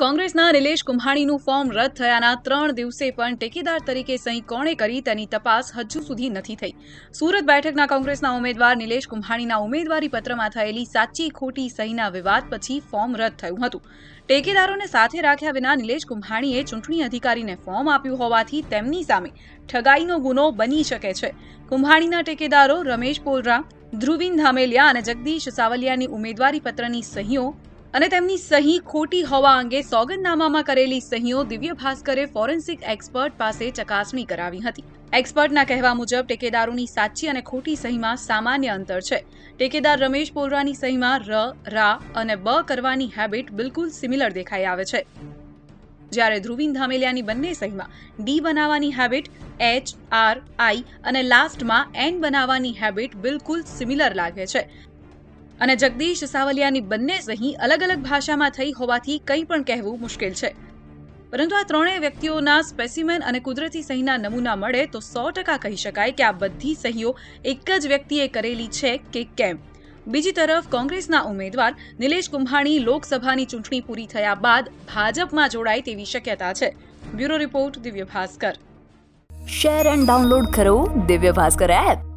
કોંગ્રેસના નિલેશ કુંભાણીનું ફોર્મ રદ થયાના ત્રણ દિવસે પણ ટેકેદાર તરીકે સહી કોણે કરી તેની તપાસ હજુ સુધી નથી થઈ. સુરત બેઠકના કોંગ્રેસના ઉમેદવાર નિલેશ કુંભાણીના ઉમેદવારી પત્રમાં થયેલી સાચી ખોટી સહીના વિવાદ પછી ફોર્મ રદ થયું હતું. ટેકેદારોને સાથે રાખ્યા વિના નિલેશ કુંભાણીએ ચૂંટણી અધિકારીને ફોર્મ આપ્યું હોવાથી તેમની સામે ઠગાઈનો ગુનો બની શકે છે. કુંભાણીના ટેકેદારો રમેશ પોલરા ધ્રુવિન ધામેલિયા અને જગદીશ સાવલિયાની ઉમેદવારી પત્રની સહીઓ અને તેમની સહી ખોટી હોવા અંગે સોગંદનામામાં કરેલી સહીઓ દિવ્ય ભાસ્કરે ફોરેન્સિક એક્સપર્ટ પાસે ચકાસણી કરાવી હતી. એક્સપર્ટના કહેવા મુજબ, ટેકેદારોની સાચી અને ખોટી સહીમાં સામાન્ય અંતર છે. ટેકેદાર રમેશ પોલરાની સહીમાં ર, રા અને બ કરવાની હેબિટ બિલકુલ સિમિલર દેખાઈ આવે છે. જ્યારે ધ્રુવીન ધામેલિયાની બંને સહીમાં ડી બનાવવાની હેબિટ, એચ, આર, આઈ અને લાસ્ટમાં એન બનાવવાની હેબિટ બિલકુલ સિમિલર લાગે છે. અને જગદીશ સાવલિયાની બંને સહી અલગ અલગ ભાષામાં થઈ હોવાથી કંઈ પણ કહેવું મુશ્કેલ છે. પરંતુ આ ત્રણેય વ્યક્તિઓના સ્પેસિમેન અને કુદરતી સહીના નમૂના મળે તો સો ટકા કહી શકાય કે આ બધી સહીઓ એક જ વ્યક્તિએ કરેલી છે કે કેમ. બીજી તરફ કોંગ્રેસના ઉમેદવાર નિલેશ કુંભાણી લોકસભાની ચૂંટણી પૂરી થયા બાદ ભાજપમાં જોડાય તેવી શક્યતા છે. Bureau report Divya Bhaskar. Share and download કરો દિવ્ય ભાસ્કર એપ.